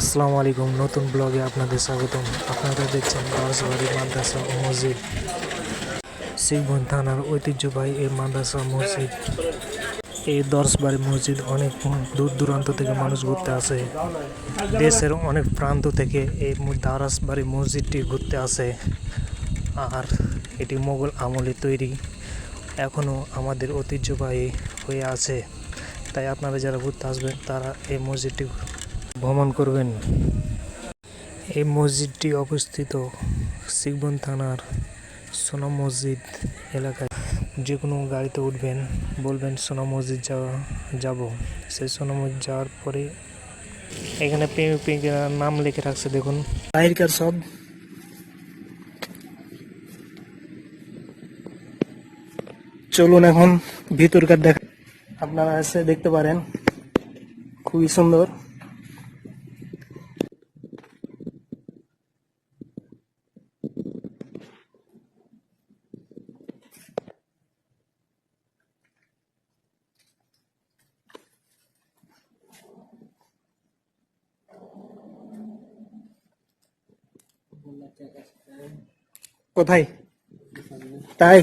আসসালামু আলাইকুম, নতুন ব্লগে আপনাদের স্বাগতম। আপনারা দেখছেন দশবাড়ি মাদ্রাসা ও মসজিদ শিখবন থানার ঐতিহ্যবাহী এই মাদ্রাসা মসজিদ। এই দশবাড়ি মসজিদ অনেক দূর দূরান্ত থেকে মানুষ ঘুরতে আসে। দেশের অনেক প্রান্ত থেকে এই দারাসবাড়ি মসজিদটি ঘুরতে আসে। আর এটি মোগল আমলে তৈরি, এখনও আমাদের ঐতিহ্যবাহী হয়ে আছে। তাই আপনারা যারা ঘুরতে আসবেন, তারা এই মসজিদটি ভ্রমণ করবেন। এই মসজিদটি অবস্থিত শিখবন থানার সোনা মসজিদ এলাকায়। যে কোনো গাড়িতে উঠবেন, বলবেন, সোনা মসজিদ যাওয়া, যাব। সেই সোনা মসজিদ যাওয়ার পরে এখানে প্রেমিক নাম লিখে রাখছে, দেখুন। বাইরকার সব। চলুন এখন ভিতরকার দেখা আপনারা এসে দেখতে পারেন। খুবই সুন্দর। কোথায়? তাই?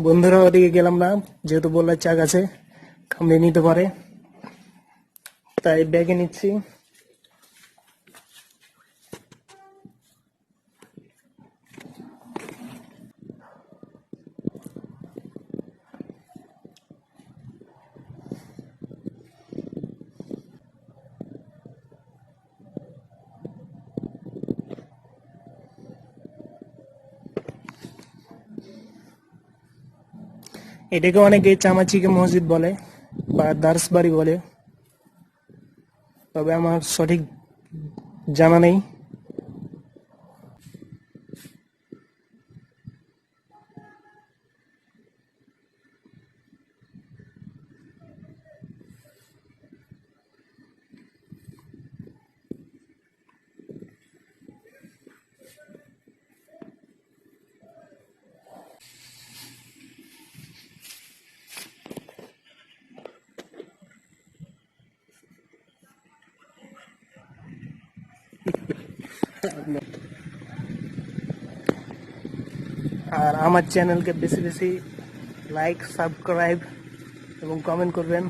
বন্ধুরা ওদিকে গেলাম না যেহেতু বললার চাক আছে কামড়ে নিতে পারে। তাই ব্যাগে নিচ্ছি। এটাকে অনেকে চামাচিকে মসজিদ বলে বা দার্সবাড়ি বলে। তবে আমার সঠিক জানা নেই। আর আমার চ্যানেলকে বেশি বেশি লাইক সাবস্ক্রাইব এবং কমেন্ট করবেন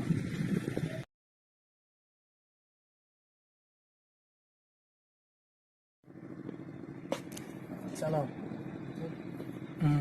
চালাও হুম